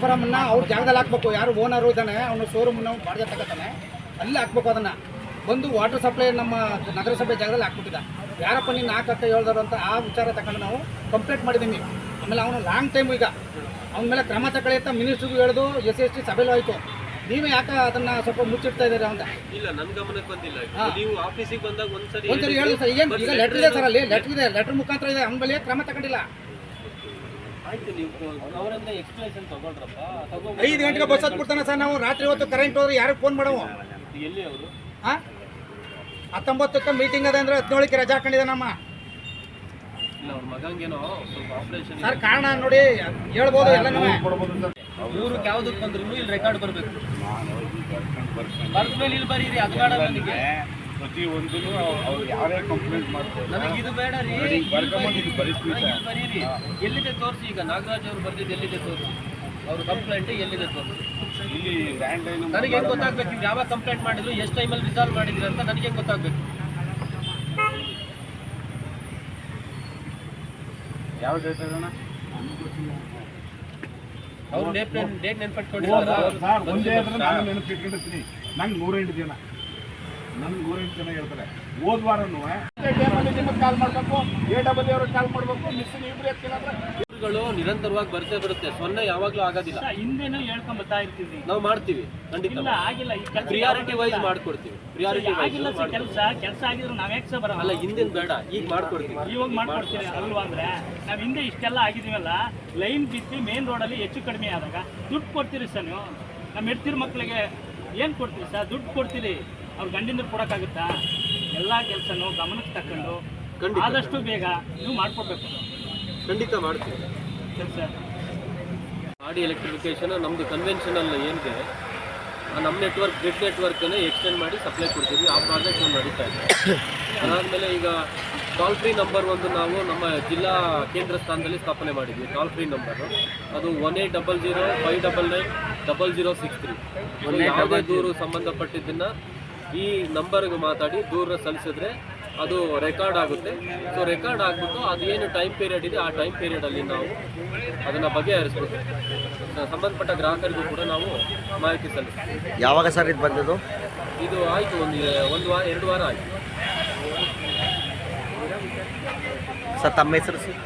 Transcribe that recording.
ಟ್ರಾನ್ಸ್ಫಾರಮನ್ನ ಅವ್ರ ಜಾಗದಲ್ಲಿ ಹಾಕ್ಬೇಕು. ಯಾರು ಓನರು ಇದ್ದಾನೆ ಅವನು ಶೋರೂಮ್ನ ಬಾಡಿಗೆ ತಗೋತಾನೆ. ಅಲ್ಲಿ ಹಾಕ್ಬೇಕು ಅದನ್ನು. ಬಂದು ವಾಟರ್ ಸಪ್ಲೈ ನಮ್ಮ ನಗರಸಭೆ ಜಾಗದಲ್ಲಿ ಹಾಕ್ಬಿಟ್ಟಿದ್ದ ಯಾರಪ್ಪ ನೀನು ಹಾಕಕ್ಕೆ ಹೇಳ್ದಾರು ಅಂತ ಆ ವಿಚಾರ ತಗೊಂಡು ನಾವು ಕಂಪ್ಲೇಂಟ್ ಮಾಡಿದ್ದೀವಿ ಆಮೇಲೆ ಅವನು ಲಾಂಗ್ ಟೈಮ್ ಈಗ. ಅವನ ಮೇಲೆ ಕ್ರಮ ತಗೊಳ್ಳಿ ಅಂತ ಮಿನಿಸ್ಟ್ರಿಗೂ ಹೇಳ್ದು ಎಸ್ ಎಸ್ ಟಿ ಸಭೆಲೂ ಆಯಿತು. ನೀವೇ ಯಾಕೆ ಅದನ್ನು ಸ್ವಲ್ಪ ಮುಚ್ಚಿಡ್ತಾ ಇದ್ದೀರಾ ಅಂತ. ಇಲ್ಲ ನನ್ನ ಗಮನಕ್ಕೆ ಬಂದಿಲ್ಲ. ನೀವು ಆಫೀಸಿಗೆ ಬಂದಾಗ ಒಂದ್ಸರಿ ಒಂದ್ಸರಿ. ಹೇಳಿ ಸರ್. ಏನು ಈಗ ಲೆಟ್ರ್ ಇದೆ ಸರ್ ಅಲ್ಲಿ. ಲೆಟ್ರ್ ಇದೆ. ಲೆಟ್ರ್ ಮುಖಾಂತರ ಇದೆ. ಅವನ ಮೇಲೆ ಕ್ರಮ ತಗೊಂಡಿಲ್ಲ ಆಯ್ತು ನೀವು ಅವರಿಂದ ಎಕ್ಸ್ಪ್ಲೇಷನ್ ತಗೊಳ್ರಪ್ಪ ತಗೊಂಡು ಐದು ಗಂಟೆಗೆ ಬಸ್ ಹತ್ಬಿಡ್ತಾನೆ ಸರ್ ನಾವು. ರಾತ್ರಿ ಹೊತ್ತು ಕರೆಂಟ್ ಹೋದ್ರೆ ಯಾರು ಫೋನ್ ಮಾಡವು? ಎಲ್ಲಿ ಅವರು? ಹಾಂ? ಹತ್ತೊಂಬತ್ತಕ್ಕೆ ಮೀಟಿಂಗ್ ಅದ ಅಂದ್ರೆ ಹದಿನೇಳಕ್ಕೆ ರಜಾ ಆಪರೇಷನ್ ಸರ್ ಕಾರಣ ನೋಡಿ ಹೇಳ್ಬೋದು ಎಲ್ಲ ಊರಕ್ಕೆ ಯಾವ್ದಕ್ಕೆ ಬಂದ್ರು ಇಲ್ಲಿ ರೆಕಾರ್ಡ್ ಬರ್ಬೇಕು. ಬರ್ದ್ಮೇಲೆ ಇಲ್ಲಿ ಬರೀರಿ ಅದು ಬೇಡ ನನಗೆ ಪ್ರತಿ ಒಂದು ಅವ್ರು ಯಾರೇ ಕಂಪ್ಲೇಂಟ್ ಮಾಡ್ತಾರೆ ನನಗೆ ಇದು ಬೇಡ ರೀ. ಇದು. ಬರೀರಿ ಎಲ್ಲಿದೆ ತೋರಿಸಿ ಈಗ? ನಾಗರಾಜ್ ಅವ್ರು ಬರ್ದಿದ್ದು ಎಲ್ಲಿದೆ ತೋರಿಸಿ? ಅವ್ರ ಕಂಪ್ಲೇಂಟ್ ಎಲ್ಲಿದೆ ತೋರಿಸಿ? ಇಲ್ಲಿ ಲ್ಯಾಂಡ್ ಲೈನ್ ನನಗೆ ಹೆಂಗ್ ಗೊತ್ತಾಗ್ಬೇಕು? ಯಾವಾಗ ಕಂಪ್ಲೇಂಟ್ ಮಾಡಿದ್ರು? ಎಷ್ಟು ಟೈಮಲ್ಲಿ ರಿಸಾಲ್ವ್ ಮಾಡಿದ್ರು ಅಂತ ನನಗೆ ಗೊತ್ತಾಗ್ಬೇಕು? ಯಾವ ಡೇಟ್ ಅಣ್ಣ ಅವ್ರು ಡೇಟ್ ಡೇಟ್ ನೆನ್ಪಟ್ಕೊಂಡಿದ್ದಾರೆ ಒಂದೇ ಅಂದ್ರೆ ನಾನು ನೆನಪಿಟ್ಕೊಂಡಿರ್ತೀನಿ. ನಂಗೆ ನೂರೆಂಟು ಜನ. ನನ್ಗೆ ನೂರೆಂಟು ಜನ ಹೇಳ್ತಾರೆ ಹೋದ್ ವಾರನೂ ನಿಮಗೆ ಕಾಲ್ ಮಾಡಬೇಕು ಎ ಡಬಲ್ ಅವ್ರಿಗೆ ಕಾಲ್ ಮಾಡಬೇಕು ಮಿಸ್ಸಿನ ಇಬ್ರು ಎತ್ತಿಲ್ಲ ಗಳು ನಿರಂತರವಾಗಿ ಬರ್ತೇ ಬರುತ್ತೆ ಸೊನ್ನೆ ಯಾವಾಗ್ಲೂ ಆಗೋದಿಲ್ಲ. ಹಿಂದೆನೂ ಹೇಳ್ಕೊಂಡ್ ಬರ್ತಾ ಇರ್ತೀವಿ. ನಾವು ಮಾಡ್ತೀವಿ ಖಂಡಿತ. ಇಲ್ಲ ಆಗಿಲ್ಲ ಪ್ರಿಯಾರಿಟಿ ವೈಸ್ ಮಾಡ್ಕೊಡ್ತೀವಿ ಪ್ರಿಯಾರಿಟಿ ವೈಸ್ ಆಗಿಲ್ಲ ಸರ್ ಕೆಲಸ ಕೆಲಸ ಆಗಿದ್ರು ನಾವ್ ಯಾಕೆ ಸರ್ ಬರಲ್ಲ ಅಲ್ಲ ಹಿಂದಿನ ಬೇಡ ಈಗ ಮಾಡ್ಕೊಡ್ತೀವಿ. ಇವಾಗ ಮಾಡ್ಕೊಡ್ತೀವಿ. ಅಲ್ವಾ ಅಂದ್ರೆ? ನಾವ್ ಹಿಂದೆ ಇಷ್ಟೆಲ್ಲ ಆಗಿದೀವಲ್ಲ ಲೈನ್ ಬಿತ್ತಿ ಮೇನ್ ಅಲ್ಲಿ ಹೆಚ್ಚು ಕಡಿಮೆ ಆದಾಗ ದುಡ್ಡು ಕೊಡ್ತೀರಿ ಸರ್ ನೀವು? ನಮ್ಮ ಹೆಡ್ತಿರ್ ಮಕ್ಕಳಿಗೆ ಏನ್ ಕೊಡ್ತೀರಿ ಸರ್? ದುಡ್ಡು ಕೊಡ್ತೀರಿ. ಅವ್ರ ಗಂಡಿಂದ ಕೊಡೋಕ್ಕಾಗುತ್ತಾ? ಎಲ್ಲ ಕೆಲಸನೂ ಗಮನಕ್ಕೆ ತಕೊಂಡು ಖಂಡಿತ. ಆದಷ್ಟು ಬೇಗ ನೀವು ಮಾಡ್ಕೊಡ್ಬೇಕು. ಖಂಡಿತ ಮಾಡ್ತೀವಿ. ಸರಿ ಸರ್. ಮಾಡಿ ಎಲೆಕ್ಟ್ರಿಫಿಕೇಶನ್ ನಮ್ಮದು ಕನ್ವೆನ್ಷನಲ್ ಏನಿದೆ ಆ ನಮ್ಮ ನೆಟ್ವರ್ಕ್ ಗ್ರಿಡ್ ನೆಟ್ವರ್ಕನ್ನು ಎಕ್ಸ್ಟೆಂಡ್ ಮಾಡಿ ಸಪ್ಲೈ ಕೊಡ್ತೀವಿ. ಆ ಪ್ರಾಜೆಕ್ಟ್ ನಾವು ನಡೀತಾ ಇದೆ. ಅದಾದಮೇಲೆ ಈಗ ಟಾಲ್ ಫ್ರೀ ನಂಬರ್ ಒಂದು ನಾವು ನಮ್ಮ ಜಿಲ್ಲಾ ಕೇಂದ್ರ ಸ್ಥಾನದಲ್ಲಿ ಸ್ಥಾಪನೆ ಮಾಡಿದ್ವಿ. ಟಾಲ್ ಫ್ರೀ ನಂಬರು ಅದು one eight double zero five double nine double zero six three ಯಾವುದೇ ದೂರು ಸಂಬಂಧಪಟ್ಟಿದ್ದನ್ನು ಈ ನಂಬರ್ಗೆ ಮಾತಾಡಿ ದೂರ ಸಲ್ಲಿಸಿದ್ರೆ ಅದು ರೆಕಾರ್ಡ್ ಆಗುತ್ತೆ. ಸೊ ರೆಕಾರ್ಡ್ ಆಗಿಬಿಟ್ಟು ಅದೇನು ಟೈಮ್ ಪೀರಿಯಡ್ ಇದೆ ಆ ಟೈಮ್ ಪೀರಿಯಡಲ್ಲಿ ನಾವು ಅದನ್ನು ಬಗೆಹರಿಸ್ಬೋದು ಸಂಬಂಧಪಟ್ಟ ಗ್ರಾಹಕರಿಗೂ ಕೂಡ ನಾವು ಮಾಹಿತಿ ಸಲ್ಲಿಸ್ತೀವಿ ಯಾವಾಗ ಸರ್ ಇದು ಬಂದಿದ್ದು? ಇದು ಆಯಿತು ಒಂದು ಒಂದು ವಾರ ಎರಡು ವಾರ ಆಯಿತು. ಸರ್ ತಮ್ಮ ಹೆಸರು ಸರ್?